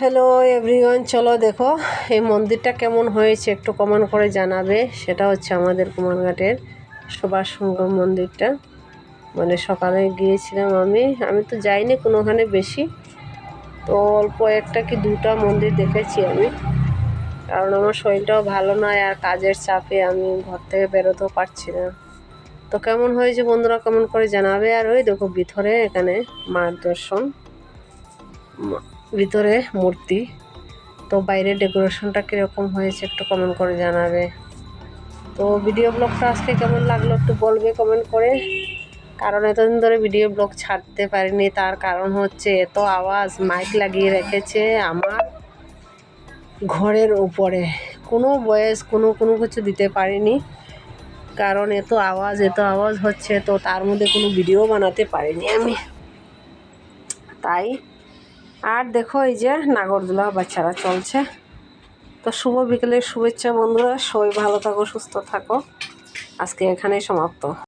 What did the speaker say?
Hello everyone চলো দেখো, এই মন্দিরটা কেমন হয়েছে একটু কমেন্ট করে জানাবে। সেটা হচ্ছে আমাদের কুমারঘাটের সুভাষ সংগ্রাম মন্দিরটা। মানে সকালে গিয়েছিলাম আমি। আমি তো যাইনি কোনোখানে বেশি। তো অল্প একটা কি দুটা মন্দির দেখেছি আমি। কারণ আমার শরীরটাও ভালো নয় আর কাজের চাপে আমি ঘর থেকে বেরোতেও পারছি না। তো কেমন হয়েছে বন্ধুরা কেমন করে জানাবে। আর ওই দেখো ভিতরে এখানে মার দর্শন। মা- ভিতরে মূর্তি। তো বাইরে ডেকোরেশনটা কীরকম হয়েছে একটু কমেন্ট করে জানাবে। তো ভিডিও ব্লগটা আজকে কেমন লাগল একটু বলবে কমেন্ট করে। কারণ এতদিন ধরে ভিডিও ব্লগ ছাড়তে পারিনি, তার কারণ হচ্ছে এত আওয়াজ মাইক লাগিয়ে রেখেছে আমার ঘরের উপরে। কোনো বয়স কোনো কোনো কিছু দিতে পারিনি। কারণ এত আওয়াজ এত আওয়াজ হচ্ছে, তো তার মধ্যে কোনো ভিডিও বানাতে পারিনি আমি। তাই আর দেখো এই যে নাগরদোলা বাচ্চারা চলছে। তো শুভ বিকেলের শুভেচ্ছা বন্ধুরা, সবাই ভালো থাকো, সুস্থ থাকো। আজকে এখানেই সমাপ্ত।